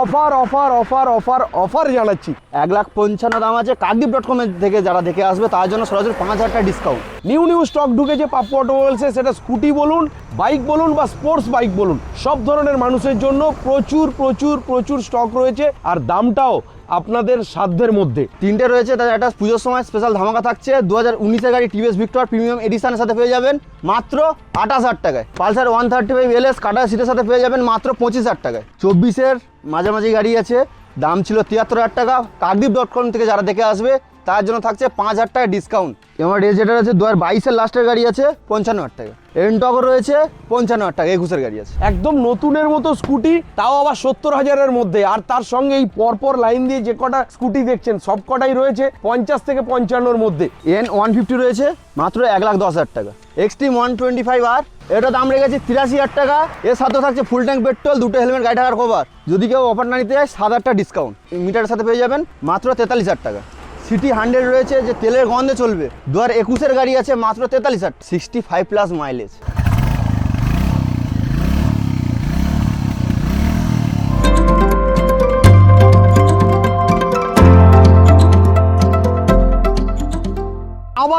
Offer offer offer offer offer জানাচ্ছি। এক লাখ পঞ্চান্ন দাম আছে কাকদ্বীপ ডট কমের থেকে যারা দেখে আসবে, তার জন্য সরাসরি পাঁচ হাজার টাকা ডিসকাউন্ট নিউ নিউ স্টক ঢুকেছে পাপ্পু অটোমোবাইলসে সেটা স্কুটি বলুন বাইক বলুন বা স্পোর্টস বাইক বলুন, সব ধরনের মানুষের জন্য প্রচুর প্রচুর প্রচুর স্টক রয়েছে, আর দামটাও আপনাদের সাধ্যের মধ্যে। তিনটে রয়েছে, তার একটা পুজোর সময় স্পেশাল ধামাকা থাকছে দু হাজার উনিশের গাড়ি টিভিএস ভিক্টর প্রিমিয়াম এডিশনের সাথে পেয়ে যাবেন, মাত্র আঠাশ হাজার টাকায়। Pulsar one thirty five L S কাটা সিটের সাথে পেয়ে যাবেন, মাত্র পঁচিশ হাজার টাকায়। চব্বিশের মাঝামাঝি গাড়ি আছে দাম ছিল তিয়াত্তর হাজার টাকা। কাকদ্বীপ ডট কম থেকে যারা দেখে আসবে তার জন্য থাকছে পাঁচ হাজার টাকা ডিসকাউন্ট এবার যেটা রয়েছে দু হাজার বাইশের লাস্টের গাড়ি আছে পঞ্চান্ন হাজার টাকা। এনটক রয়েছে পঞ্চান্ন হাজার টাকা একুশের গাড়ি আছে। একদম নতুনের মতো স্কুটি তাও আবার সত্তর হাজারের মধ্যে। আর তার সঙ্গে এই পরপর লাইন দিয়ে যে কটা স্কুটি দেখছেন সব কটাই রয়েছে পঞ্চাশ থেকে পঞ্চান্নর মধ্যে। এন ওয়ান ফিফটি রয়েছে মাত্র এক লাখ দশ হাজার টাকা। এক্সট্রিম ওয়ান টোয়েন্টি ফাইভ আর এটা দাম রেখেছি তিরাশি হাজার টাকা। এর সাথে থাকছে ফুল ট্যাঙ্ক পেট্রোল দুটো হেলমেট গাড়ি টাকার কভার যদি কেউ অফার না নিতে যায় সাত হাজারটা ডিসকাউন্ট মিটারের সাথে পেয়ে যাবেন মাত্র তেতাল্লিশ হাজার টাকা। সিটি হান্ড্রেড রয়েছে যে তেলের গন্ধে চলবে। দু হাজার একুশের গাড়ি আছে মাত্র তেতাল্লিশ হাজার সিক্সটি ফাইভ প্লাস মাইলেজ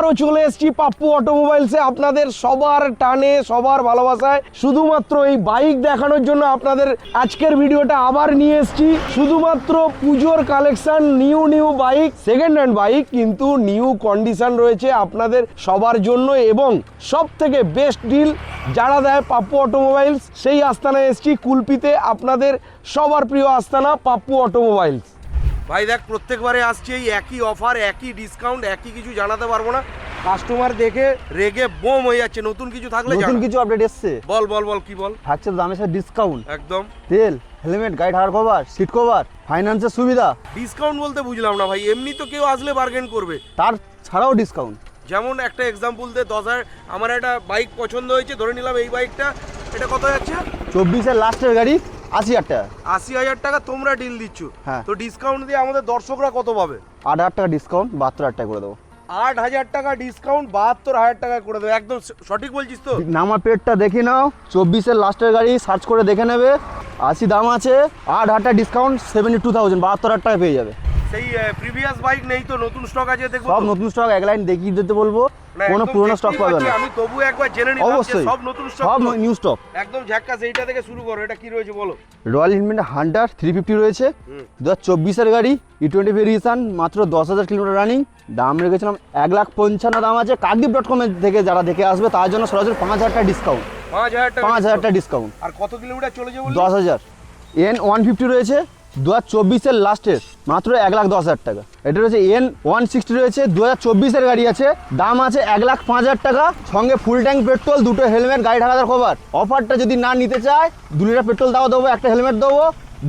আবারও চলে এসেছি পাপ্পু অটোমোবাইলসে। আপনাদের সবার টানে, সবার ভালোবাসায়। শুধুমাত্র এই বাইক দেখানোর জন্য আপনাদের আজকের ভিডিওটা আবার নিয়ে এসেছি। শুধুমাত্র পুজোর collection, new new bike second hand bike, কিন্তু নিউ কন্ডিশন রয়েছে আপনাদের সবার জন্য এবং সব থেকে বেস্ট ডিল যারা দেয় পাপ্পু অটোমোবাইলস, সেই আস্তানায় এসেছি কুলপিতে। আপনাদের সবার প্রিয় আস্তানা পাপ্পু অটোমোবাইলস। ভাই দেখ প্রত্যেকবারে আসছে এই একই অফার একই ডিসকাউন্ট একই কিছু জানাতে পারব না। কাস্টমার দেখে রেগে বোম হয়ে যাচ্ছে নতুন কিছু থাকলে নতুন কিছু আপডেট এসছে। বল বল বল কি বল? থাকছে দামের সাথে ডিসকাউন্ট একদম। তেল হেলমেট গাড়ি টাকার কভার সিট কভার ফাইন্যান্সের সুবিধা। ডিসকাউন্ট বলতে বুঝলাম না ভাই এমনি তো কেউ আসলে বার্গেন করবে। তার ছাড়াও ডিসকাউন্ট যেমন একটা এক্সাম্পল দে দশ হাজার আমার একটা বাইক পছন্দ হয়েছে ধরে নিলাম এই বাইকটা এটা কত যাচ্ছে? চব্বিশের লাস্টের গাড়ি আশি হাজার টাকা। আশি হাজার টাকা তোমরা ডিল দিচ্ছ। হ্যাঁ। তো ডিসকাউন্ট দিয়ে আমাদের দর্শকরা কত পাবে? আট হাজার টাকা ডিসকাউন্ট বাহাত্তর হাজার টাকা করে দেবো। আট হাজার টাকা ডিসকাউন্ট বাহাত্তর হাজার টাকা করে দেবে। একদম সঠিক বলছিস তো? নামার পেটটা দেখে নাও চব্বিশের লাস্টের গাড়ি সার্চ করে দেখে নেবে। আশি দাম আছে আট হাজার টাকা ডিসকাউন্ট সেভেন্টি টু থাউজেন্ড বাহাত্তর হাজার টাকা পেয়ে যাবে। সেই প্রিভিয়াস বাইক নেই তো নতুন স্টক আছে দেখব সব নতুন স্টক এক লাইন দেখিয়ে দিতে বলব। কোনো পুরোনো স্টক পাবে না। আমি তবু একবার জেনে যে অবশ্যই সব নতুন স্টক সব নিউ স্টক একদম ঝাক্কাস এইটা থেকে শুরু করো এটা কি রয়েছে বলো? Royal Enfield Hunter three fifty রয়েছে। দু হাজার চব্বিশের গাড়ি ই টোয়েন্টি ভেরিয়েশন মাত্র দশ হাজার কিলোমিটার রানিং দাম রেখেছিলাম এক লাখ পঞ্চান্ন দাম আছে কাকদ্বীপ ডট কমের থেকে যারা দেখে আসবে তার জন্য সরাসরি পাঁচ হাজার টাকা ডিসকাউন্ট পাঁচ হাজার টাকা ডিসকাউন্ট আর কত কিলোমিটার চলে যাব দশ হাজার। এন ওয়ান ফিফটি রয়েছে। দু হাজার চব্বিশের লাস্টের মাত্র এক লাখ দশ হাজার টাকা। এটা রয়েছে এন ওয়ান সিক্সটি রয়েছে, দু হাজার চব্বিশের গাড়ি আছে, দাম আছে এক লাখ পাঁচ হাজার টাকা, সঙ্গে ফুল ট্যাঙ্ক পেট্রোল দুটো হেলমেট গাড়ি ঢাকার কভার অফারটা যদি না নিতে চায়, দু লিটার পেট্রোল দাও, দেবো, একটা হেলমেট দেবো,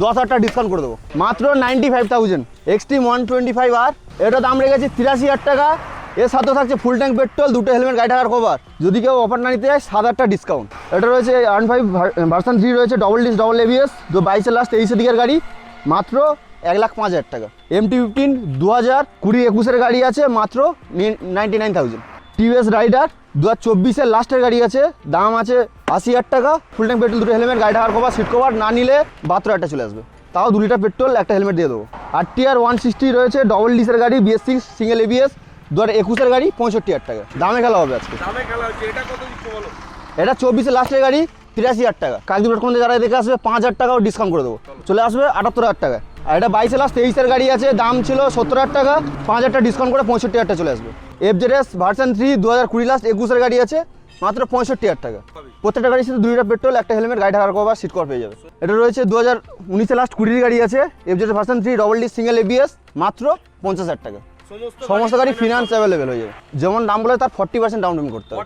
দশ হাজার টাকা ডিসকাউন্ট করে দেবো। মাত্র ninety five thousand Xtreme one twenty five আর এটা দাম রেখেছি তিরাশি হাজার টাকা। এর সাথে থাকছে ফুল ট্যাঙ্ক পেট্রোল দুটো হেলমেট গাড়ি টাকার কভার যদি কেউ অফার না নিতে যায় সাত হাজার টাকা ডিসকাউন্ট এটা রয়েছে আন ফাইভ ভার্সন থ্রি রয়েছে ডবল ডিস ডবল এবিএস দু বাইশের লাস্ট তেইশের দিকের গাড়ি। মাত্র এক লাখ পাঁচ হাজার টাকা। এম টি ফিফটিন দু হাজার কুড়ি একুশের গাড়ি আছে মাত্র ninety nine thousand TVS Raider দু হাজার চব্বিশের লাস্টের গাড়ি আছে দাম আছে আশি হাজার টাকা। ফুল ট্যাঙ্ক পেট্রোল দুটো হেলমেট গাড়ি টাকার কভার সিট কভার না নিলে বাহাত্তর হাজার চলে আসবে। তাও দু লিটার পেট্রোল একটা হেলমেট দিয়ে দেবো। আর টিআর ওয়ান সিক্সটি রয়েছে ডবল ডিসের গাড়ি বিএস সিক্স সিঙ্গেল এবিএস দু হাজার একুশের গাড়ি পঁয়ষট্টি হাজার টাকা। দামে খেলা হবে আজকে। দামে খেলা হচ্ছে এটা কত দিচ্ছ বলো? এটা চব্বিশের লাস্টের গাড়ি তিরাশি হাজার টাকা। কাকদ্বীপ ডট কম যারা দেখে আসবে পাঁচ হাজার টাকাও ডিসকাউন্ট করে দেবো। চলে আসবে আটাত্তর হাজার টাকা আর এটা বাইশে লাস্ট তেইশের গাড়ি আছে দাম ছিল সত্তর হাজার টাকা পাঁচ হাজার টাকা ডিসকাউন্ট করে পঁয়ষট্টি হাজার টাকা চলে আসবে। F Z S version three দু হাজার কুড়ি লাস্ট একুশের গাড়ি আছে মাত্র পঁয়ষট্টি হাজার টাকা। প্রত্যেকটা গাড়ির সাথে দুইটা পেট্রোল একটা হেলমেট গাড়ি ঢাকার কভার সিট কভার পেয়ে যাবে। এটা রয়েছে দু হাজার উনিশে লাস্ট কুড়ির গাড়ি আছে F Z version three double D single ABS মাত্র পঞ্চাশ হাজার টাকা। সমস্ত সমস্ত গাড়ি ফিনান্স অ্যাভেলেবেল হয়ে যাবে। যেমন দাম বলে তার ফর্টি পার্সেন্ট ডাউন পেমেন্ট করতে হবে।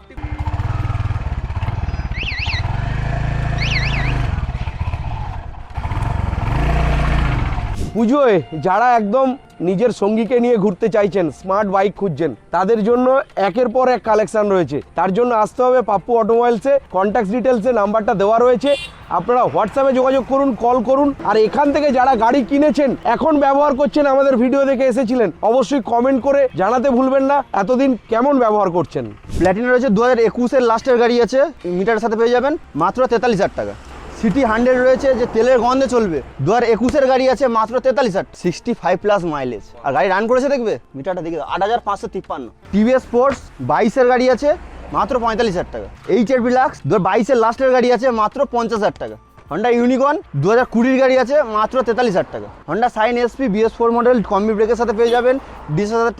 পুজোয় যারা একদম নিজের সঙ্গীকে নিয়ে ঘুরতে চাইছেন স্মার্ট বাইক খুঁজছেন, তাদের জন্য একের পর এক কালেকশন রয়েছে। তার জন্য আসতে হবে পাপ্পু অটোমোবাইলসে কন্ট্যাক্ট ডিটেলসে নাম্বারটা দেওয়া রয়েছে। আপনারা হোয়াটসঅ্যাপে যোগাযোগ করুন কল করুন। আর এখান থেকে যারা গাড়ি কিনেছেন, এখন ব্যবহার করছেন আমাদের ভিডিও দেখে এসেছিলেন, অবশ্যই কমেন্ট করে জানাতে ভুলবেন না। এতদিন কেমন ব্যবহার করছেন? প্ল্যাটিনা রয়েছে দু হাজার একুশের লাস্টের গাড়ি আছে মিটারের সাথে পেয়ে যাবেন, মাত্র তেতাল্লিশ হাজার টাকা। সিটি হান্ড্রেড রয়েছে যে তেলের গন্ধে চলবে। দু হাজার একুশের গাড়ি আছে মাত্র তেতাল্লিশ হাজার সিক্সটি ফাইভ প্লাস মাইলেজ আর গাড়ি রান করেছে দেখবে? মিটারটা দেখে আট হাজার পাঁচশো তিপ্পান্ন। টিভিএস স্পোর্টস বাইশের গাড়ি আছে মাত্র পঁয়তাল্লিশ হাজার টাকা। এইচ এর বিলাক্স দু হাজার বাইশের লাস্টের গাড়ি আছে মাত্র পঞ্চাশ হাজার টাকা। হন্ডা ইউনিকর্ন দু হাজার কুড়ির গাড়ি আছে মাত্র তেতাল্লিশ হাজার টাকা। Honda Shine SP BS four model combi ব্রেকের সাথে পেয়ে যাবেন। ডিস হাজার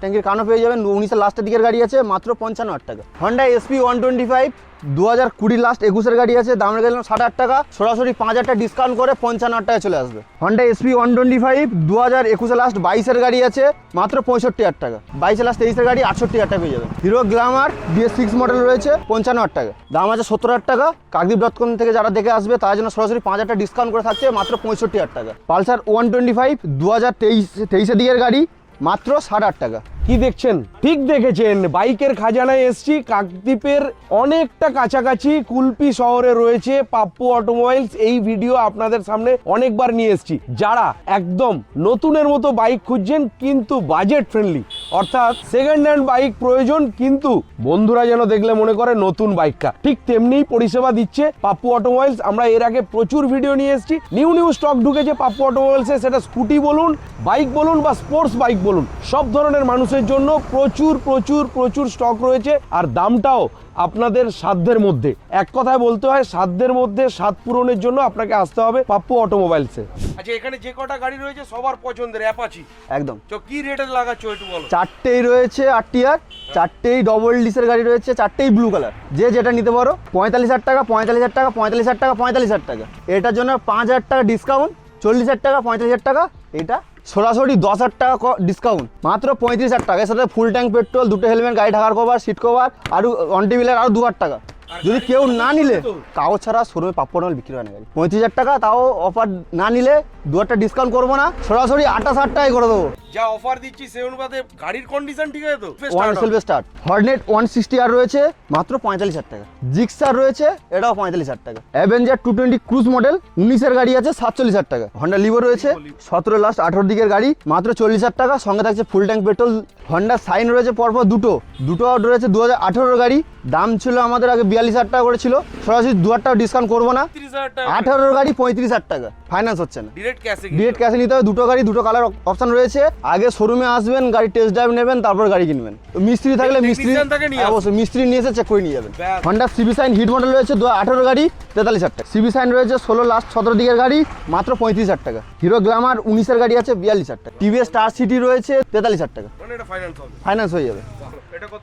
ট্যাঙ্কের কানও পেয়ে যাবেন। উনিশের লাস্টের দিকের গাড়ি আছে মাত্র পঞ্চান্ন হাজার টাকা। Honda SP one twenty five দু হাজার কুড়ি লাস্ট একুশের গাড়ি আছে, দাম গেলাম ষাট হাজার টাকা। সরাসরি পাঁচ হাজার টাকা ডিসকাউন্ট করে পঞ্চান্ন হাজার টাকা চলে আসবে। Honda SP one twenty five দু হাজার একুশে লাস্ট বাইশের গাড়ি আছে, মাত্র পঁয়ষট্টি হাজার টাকা। বাইশে লাস্ট তেইশের গাড়ি আটষট্টি হাজার টাকা পেয়ে যাবে। Hero Glamour BS six model রয়েছে, পঞ্চান্ন হাজার টাকা। দাম আছে সত্তর হাজার টাকা। কাকদ্বীপ ডট কম থেকে যারা দেখে আসবে তার জন্য সরাসরি পাঁচ হাজার টাকা ডিসকাউন্ট করে থাকছে, মাত্র পঁয়ষট্টি হাজার টাকা। পালসার ওয়ান টোয়েন্টি ফাইভ দু হাজার তেইশ, তেইশের দিকের গাড়ি, মাত্র ষাট হাজার টাকা। কি দেখছেন? ঠিক দেখেছেন। বাইকের খাজানায় এসছি। কাকদ্বীপের অনেকটা কাছাকাছি কুলপি শহরে রয়েছে পাপ্পু অটোমোবাইলস। এই ভিডিও আপনাদের সামনে অনেকবার নিয়ে এসছি। যারা একদম নতুনের মতো বাইক খুঁজছেন, কিন্তু বাজেট ফ্রেন্ডলি অর্থাৎ সেকেন্ড হ্যান্ড বাইক প্রয়োজন, কিন্তু বন্ধুরা যেন দেখলে মনে করে নতুন বাইকটা। ঠিক তেমনিই পরিষেবা দিচ্ছে পাপ্পু অটোমোবাইলস। আমরা এর আগে প্রচুর ভিডিও নিয়ে এসেছি। নিউ নিউ স্টক ঢুকেছে পাপ্পু অটোমোবাইলসে। সেটা স্কুটি বলুন, বাইক বলুন বা স্পোর্টস বাইক বলুন। সব ধরনের মানুষের জন্য প্রচুর প্রচুর প্রচুর স্টক রয়েছে। আর দামটাও আপনাদের সাধ্যের মধ্যে। এক কথায় বলতে হয় সাধ্যের মধ্যে স্বাদ পূরণের জন্য আপনাকে আসতে হবে পাপ্পু অটোমোবাইলসে। আচ্ছা এখানে যে কটা গাড়ি রয়েছে সবার পছন্দের অ্যাপাচি? একদম। তো কি রেটের লাগাচ্ছ একটু বলো। চারটেই রয়েছে আরটিআর চারটেই ডবল ডিসের গাড়ি রয়েছে চারটেই ব্লু কালার যে যেটা নিতে পারো পঁয়তাল্লিশ হাজার টাকা পঁয়তাল্লিশ হাজার টাকা পঁয়তাল্লিশ হাজার টাকা পঁয়তাল্লিশ হাজার টাকা। এটার জন্য পাঁচ হাজার টাকা ডিসকাউন্ট চল্লিশ হাজার টাকা পঁয়তাল্লিশ হাজার টাকা এটা সরাসরি দশ হাজার টাকা ডিসকাউন্ট মাত্র পঁয়ত্রিশ হাজার টাকা। এর সাথে ফুল ট্যাঙ্ক পেট্রোল দুটো হেলমেট গাড়ি ঢাকার কভার সিট কভার আর অন টেবিলের আরও দু হাজার টাকা। যদি কেউ না নিলে কাগজ ছাড়া শোরুমে পাপ্পড় নল বিক্রি হয় না গাড়ি। পঁয়ত্রিশ হাজার টাকা, তাও অফার না নিলে দু হাজার ডিসকাউন্ট করব না। সরাসরি আঠাশ হাজার টাকায় করে দেবো। যা অফার দিচ্ছি সে অনুপাতে গাড়ির কন্ডিশন ঠিক আছে তো? One সেলফে start Hornet one sixty R রয়েছে মাত্র পঁয়তাল্লিশ হাজার টাকা। জিক্সার রয়েছে এটাও পঁয়তাল্লিশ হাজার টাকা। Avenger two twenty Cruise model উনিশের গাড়ি আছে সাতচল্লিশ হাজার টাকা। হন্ডা লিভো রয়েছে সতেরো লাস্ট আঠারো দিকের গাড়ি মাত্র চল্লিশ হাজার টাকা। সঙ্গে থাকছে full tank petrol Honda Shine রয়েছে পরপর দুটো। দুটো রয়েছে দু হাজার আঠেরোর গাড়ি। দাম ছিল আমাদের আগে বিয়াল্লিশ হাজার টাকা করে ছিল। সরাসরি দু হাজার টাকা ডিসকাউন্ট করব না আঠারোর গাড়ি পঁয়ত্রিশ হাজার টাকা। ফাইন্যান্স হচ্ছে না। ডিরেক্ট ক্যাশে ডিরেক্ট ক্যাশে নিতে হবে। দুটো গাড়ি দুটো কালার অপশন রয়েছে। আগে শোরুমে আসবেন গাড়ি টেস্ট ড্রাইভ নেবেন তারপর গাড়ি কিনবেন। তো মিস্ত্রি থাকলে মিস্ত্রি হ্যাঁ, অবশ্যই মিস্ত্রি নিয়ে এসে চেক করে নিয়ে যাবেন। Honda CB Shine hit model রয়েছে দু আঠারো গাড়ি তেতাল্লিশ হাজার টাকা। সিবি সাইন রয়েছে ষোলো লাস্ট সতেরো দিকের গাড়ি মাত্র পঁয়ত্রিশ হাজার টাকা। হিরো গ্লামার উনিশের গাড়ি আছে বিয়াল্লিশ হাজার টাকা। টিভিএস স্টার সিটি রয়েছে তেতাল্লিশ হাজার টাকা। মানে ফাইন্যান্স হয়ে যাবে।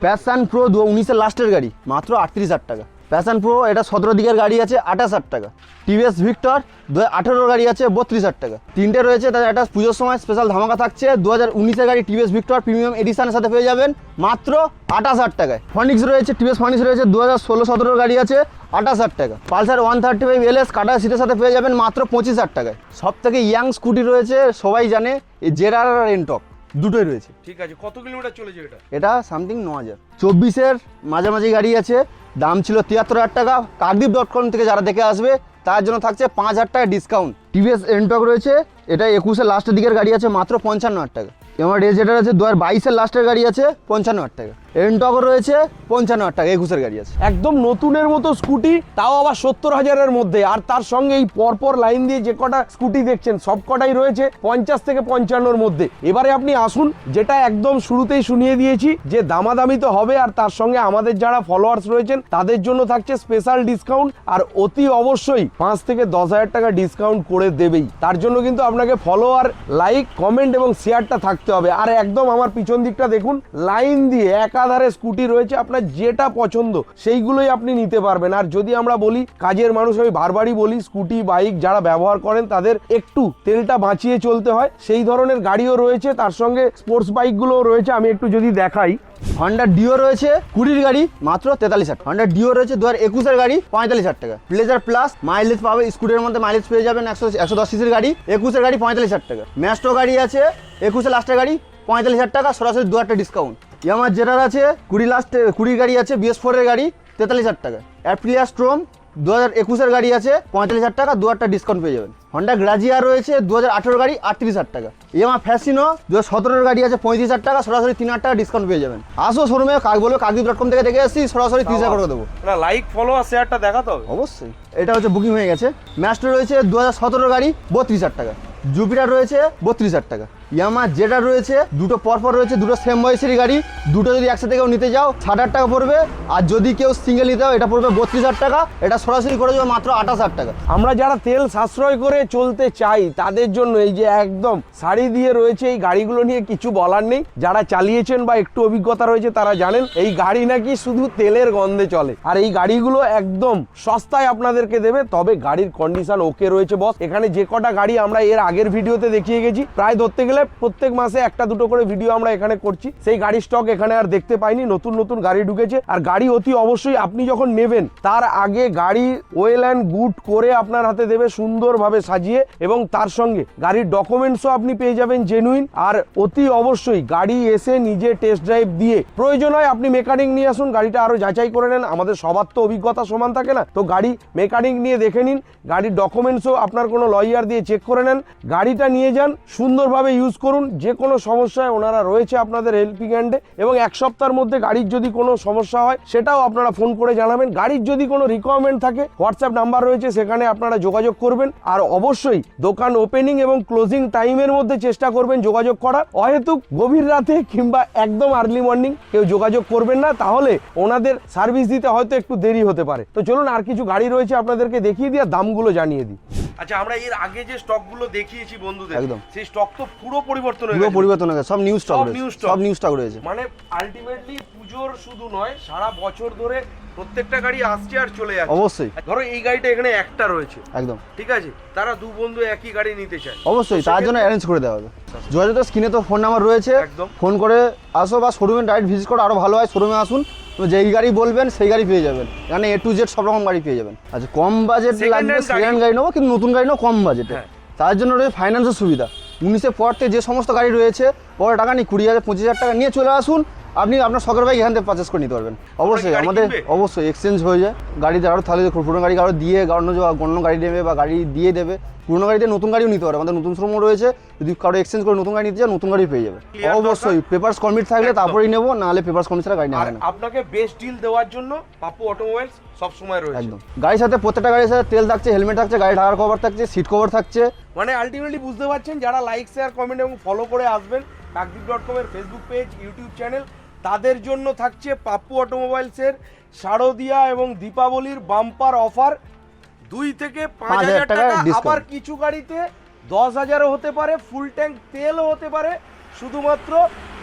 প্যাশন প্রো দু উনিশের লাস্টের গাড়ি মাত্র আটত্রিশ হাজার টাকা। প্যাশন প্রো এটা সতেরো দিকের গাড়ি আছে আঠাশ হাজার টাকা। টিভিএস ভিক্টর দু আঠেরোর গাড়ি আছে বত্রিশ হাজার টাকা। তিনটে রয়েছে তাদের একটা পুজোর সময় স্পেশাল ধামাকা থাকছে। দু হাজার উনিশের গাড়ি টিভিএস ভিক্টর প্রিমিয়াম এডিশনের সাথে পেয়ে যাবেন মাত্র আঠাশ হাজার টাকায়। ফনিক্স রয়েছে টিভিএস ফনিক্স রয়েছে দু হাজার ষোলো সতেরোর গাড়ি আছে আঠাশ হাজার টাকা। Pulsar one thirty five LS কাটা সিটের সাথে পেয়ে যাবেন মাত্র পঁচিশ হাজার টাকায়। সব থেকে ইয়াং স্কুটি রয়েছে সবাই জানে জেরার আর এনটক দুটোই রয়েছে। ঠিক আছে কত কিলোমিটার চলেছে এটা? এটা সামথিং ন হাজার। চব্বিশের মাঝামাঝি গাড়ি আছে দাম ছিল তিয়াত্তর হাজার টাকা, কাকদ্বীপ ডট কম থেকে যারা দেখে আসবে, তার জন্য থাকছে পাঁচ হাজার টাকা ডিসকাউন্ট টিভিএস এনটক রয়েছে, এটা একুশে লাস্টের দিকের গাড়ি আছে, মাত্র পঞ্চান্ন হাজার টাকা। আমার রেজেটার আছে দু হাজার বাইশের লাস্টের গাড়ি আছে, পঞ্চান্ন হাজার টাকা। এনটক রয়েছে, পঞ্চান্ন হাজার টাকা, একুশের গাড়ি আছে। একদম নতুনের মতো স্কুটি, তাও আবার সত্তর হাজারের মধ্যে। আর তার সঙ্গে এই পরপর লাইন দিয়ে যে কটা স্কুটি দেখছেন, সব কটাই রয়েছে পঞ্চাশ থেকে পঞ্চান্নর মধ্যে। এবারে আপনি আসুন, যেটা একদম শুরুতেই শুনিয়ে দিয়েছি, যে দামাদামি তো হবে, আর তার সঙ্গে আমাদের যারা ফলোয়ার্স রয়েছেন, তাদের জন্য থাকছে স্পেশাল ডিসকাউন্ট আর অতি অবশ্যই পাঁচ থেকে দশ হাজার টাকা ডিসকাউন্ট করে দেবেই। তার জন্য কিন্তু আপনাকে ফলোয়ার লাইক কমেন্ট এবং শেয়ারটা থাকতে হবে। আর একদম আমার পিছন দিকটা দেখুন, লাইন দিয়ে একাধারে স্কুটি রয়েছে, আপনার যেটা পছন্দ, সেইগুলোই আপনি নিতে পারবেন। আর যদি আমরা বলি, কাজের মানুষ, আমি বারবারই বলি, স্কুটি, বাইক যারা ব্যবহার করেন, তাদের একটু তেলটা বাঁচিয়ে চলতে হয়। সেই ধরনের গাড়িও রয়েছে, তার সঙ্গে স্পোর্টস বাইকগুলোও রয়েছে, আমি একটু যদি দেখাই। হন্ডা ডিও রয়েছে, কুড়ির গাড়ি, মাত্র তেতাল্লিশ হাজার। হন্ডা ডিও রয়েছে দু হাজার একুশের গাড়ি, পঁয়তাল্লিশ হাজার টাকা। প্লেজার প্লাস মাইলেজ পাবে, স্কুটের মধ্যে মাইলেজ পেয়ে যাবেন, একশো একশো দশ সিসির গাড়ি, একুশের গাড়ি, পঁয়তাল্লিশ হাজার টাকা। ম্যাস্ট্রো গাড়ি আছে একুশে লাস্টের গাড়ি, পঁয়তাল্লিশ হাজার টাকা, সরাসরি দু হাজার ডিসকাউন্ট ইয়ামার জেরার আছে কুড়ি লাস্ট কুড়ির গাড়ি আছে বিএস ফোরের গাড়ি তেতাল্লিশ হাজার টাকা। অ্যাপ্রিলিয়া স্ট্রোম দু হাজার একুশের গাড়ি আছে পঁয়তাল্লিশ হাজার টাকা দু হাজার ডিসকাউন্ট পেয়ে যাবেন। হন্ডা গ্রাজিয়া রয়েছে দু হাজার আঠেরো গাড়ি আটত্রিশ হাজার টাকা। ইয়ামা ফ্যাসিনো দু হাজার সতেরোর গাড়ি আছে পঁয়ত্রিশ হাজার টাকা সরাসরি তিন হাজার টাকা ডিসকাউন্ট পেয়ে যাবেন। আসো শোরুমে কাক বলবে কাকদি ডট কম থেকে দেখে এসেছি সরাসরি তিরিশ হাজার করে দেবো। না লাইক ফলো আর শেয়ারটা দেখাতে হবে। অবশ্যই। এটা হচ্ছে বুকিং হয়ে গেছে। ম্যাস্টার রয়েছে দু হাজার সতেরো গাড়ি বত্রিশ হাজার টাকা। জুপিটার রয়েছে বত্রিশ হাজার টাকা। ইয়ামা যেটা রয়েছে, দুটো পরপর রয়েছে, দুটো সেম বয়সেরই গাড়ি, দুটো যদি একসাথে কেউ নিতে যাও, ষাট হাজার টাকা পড়বে, আর যদি কেউ সিঙ্গেল নিতে এটা পড়বে বত্রিশ হাজার টাকা, এটা সরাসরি করে দেবে মাত্র আঠাশ হাজার টাকা। আমরা যারা তেল সাশ্রয় করে চলতে চাই, তাদের জন্য এই যে একদম শাড়ি দিয়ে রয়েছে এই গাড়িগুলো নিয়ে কিছু বলার নেই। যারা চালিয়েছেন বা একটু অভিজ্ঞতা রয়েছে, তারা জানেন, এই গাড়ি নাকি শুধু তেলের গন্ধে চলে। আর এই গাড়িগুলো একদম সস্তায় আপনাদেরকে দেবে, তবে গাড়ির কন্ডিশন ওকে রয়েছে বস এখানে যে কটা গাড়ি আমরা এর আগের ভিডিওতে দেখিয়ে গেছি, প্রায় ধরতে গেলে প্রত্যেক মাসে একটা দুটো করে ভিডিও আমরা এখানে করছি। সেই গাড়ির স্টক এখানে আর দেখতে পাইনি, নতুন নতুন গাড়ি ঢুকেছে। আর গাড়ি অতি অবশ্যই আপনি যখন নেবেন, তার আগে গাড়ি ওয়েল অ্যান্ড গুড করে আপনার হাতে দেবে সুন্দরভাবে সাজিয়ে এবং তার সঙ্গে গাড়ির ডকুমেন্টসও আপনি পেয়ে যাবেন জেনুইন আর অতি অবশ্যই গাড়ি এসে নিজে টেস্ট ড্রাইভ দিয়ে প্রয়োজন হয় আপনি মেকানিক নিয়ে আসুন, গাড়িটা আরও যাচাই করে নেন। আমাদের সবার তো অভিজ্ঞতা সমান থাকে না। তো গাড়ি মেকানিক নিয়ে দেখে নিন, গাড়ির ডকুমেন্টসও আপনার কোনো লয়ার দিয়ে চেক করে নেন। গাড়িটা নিয়ে যান, সুন্দরভাবে ইউজ করুন, যে কোনো সমস্যায় ওনারা রয়েছে আপনাদের হেল্পিং হ্যান্ডে এবং এক সপ্তাহের মধ্যে গাড়ির যদি কোনো সমস্যা হয়, সেটাও আপনারা ফোন করে জানাবেন। গাড়ির যদি কোনো রিকোয়ারমেন্ট থাকে হোয়াটসঅ্যাপ নাম্বার রয়েছে, সেখানে আপনারা যোগাযোগ করবেন। আর অবশ্যই দোকান ওপেনিং এবং ক্লোজিং টাইমের মধ্যে চেষ্টা করবেন যোগাযোগ করার। অহেতুক গভীর রাতে কিংবা একদম আর্লি মর্নিং কেউ যোগাযোগ করবেন না, তাহলে ওনাদের সার্ভিস দিতে হয়তো একটু দেরি হতে পারে। তো চলুন আর কিছু গাড়ি রয়েছে আপনাদেরকে দেখিয়ে দিয়ে, দামগুলো জানিয়ে দিই। আচ্ছা আমরা এর আগে যে স্টকগুলো দেখিয়েছি বন্ধুদের একদম। সেই স্টক তো পুরো পরিবর্তন হয়ে পুরো গেছে পরিবর্তন হয়ে সব নিউ স্টক রয়েছে। সব নিউ স্টক রয়েছে মানে আলটিমেটলি পুজোর শুধু নয় সারা বছর ধরে প্রত্যেকটা গাড়ি আসছে আর চলে যাচ্ছে। অবশ্যই। ধরো এই গাড়িটা এখানে একটা রয়েছে। একদম। ঠিক আছে? তারা দু বন্ধু একই গাড়ি নিতে চায়। অবশ্যই তার জন্য অ্যারেঞ্জ করে দেওয়া হবে। যোগাযোগের স্ক্রিনে তো ফোন নাম্বার রয়েছে। একদম। ফোন করে আসো বা শোরুমে ডাইরেক্ট ভিজিট করো আরও ভালো হয় শোরুমে আসুন। যেই গাড়ি বলবেন সেই গাড়ি পেয়ে যাবেন। এখানে এ টু জেড সব রকম গাড়ি পেয়ে যাবেন। আচ্ছা কম বাজেট লাগবে গাড়ি। সেকেন্ড গাড়ি নেব কিন্তু নতুন গাড়ি নেব কম বাজেটে হ্যাঁ। তার জন্য রয়েছে ফাইন্যান্সের সুবিধা। উনিশের পর থেকে যে সমস্ত গাড়ি রয়েছে পরে টাকা নেই কুড়ি হাজার পঁচিশ হাজার টাকা নিয়ে চলে আসুন। আপনি আপনার শখের বাইক এখান থেকে পারচেস করে নিতে পারবেন। অবশ্যই আমাদের অবশ্যই এক্সচেঞ্জ হয়ে যায়। গাড়ি আরও তাহলে পুরোনো গাড়ি কারও দিয়ে অন্য অন্য গাড়ি নেবে বা গাড়ি দিয়ে দেবে পুরোনো গাড়িতে নতুন গাড়িও নিতে পারে। আমাদের নতুন শোরুমও রয়েছে। যদি কারও এক্সচেঞ্জ করে নতুন গাড়ি নিতে চায় নতুন গাড়ি পেয়ে যাবে। অবশ্যই পেপার্স কমপ্লিট থাকলে তারপরেই নেব নাহলে পেপারস কমপ্লিট ছাড়া গাড়ি আর নেবে না। আপনাকে বেস্ট ডিল দেওয়ার জন্য পাপ্পু অটোমোবাইলস সব সময় রয়েছে। একদম। গাড়ির সাথে প্রত্যেকটা গাড়ির সাথে তেল থাকছে হেলমেট থাকছে গাড়ি ঢাকার কভার থাকছে সিট কভার থাকছে। মানে আলটিমেটলি বুঝতে পারছেন যারা লাইক শেয়ার কমেন্ট এবং ফলো করে আসবেন কাকদ্বীপ ডট কমের ফেসবুক পেজ ইউটিউব চ্যানেল তাদের জন্য থাকছে পাপ্পু অটোমোবাইলসের শারদিয়া এবং দীপাবলির বাম্পার অফার দুই থেকে পাঁচ হাজার টাকা টাকা আবার কিছু গাড়িতে দশ হাজারও হতে পারে ফুল ট্যাঙ্ক তেলও হতে পারে শুধুমাত্র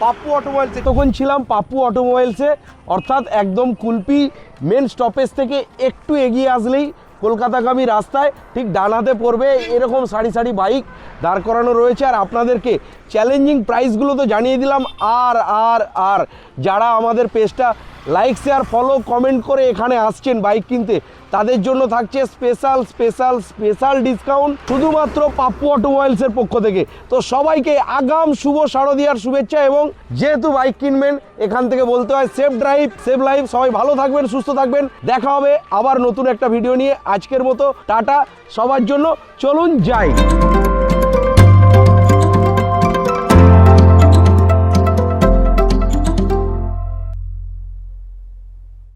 পাপ্পু অটোমোবাইলসে তখন ছিলাম পাপ্পু অটোমোবাইলসে অর্থাৎ একদম কুলপি মেন স্টপেজ থেকে একটু এগিয়ে আসলেই কলকাতাগামী রাস্তায় ঠিক ডানাতে পড়বে এরকম সারি সারি বাইক দাঁড় করানো রয়েছে। আর আপনাদেরকে চ্যালেঞ্জিং প্রাইসগুলো তো জানিয়ে দিলাম, আর আর আর। যারা আমাদের পেজটা লাইক শেয়ার ফলো কমেন্ট করে এখানে আসছেন বাইক কিনতে তাদের জন্য থাকছে স্পেশাল স্পেশাল স্পেশাল ডিসকাউন্ট শুধুমাত্র পাপ্পু অটোমোবাইলসের পক্ষ থেকে। তো সবাইকে আগাম শুভ শারদীয়ার শুভেচ্ছা এবং যেহেতু বাইক কিনবেন, এখান থেকে বলতে হয় সেফ ড্রাইভ সেফ লাইফ সবাই ভালো থাকবেন, সুস্থ থাকবেন। দেখা হবে আবার নতুন একটা ভিডিও নিয়ে। আজকের মতো, টাটা। সবার জন্য চলুন যাই।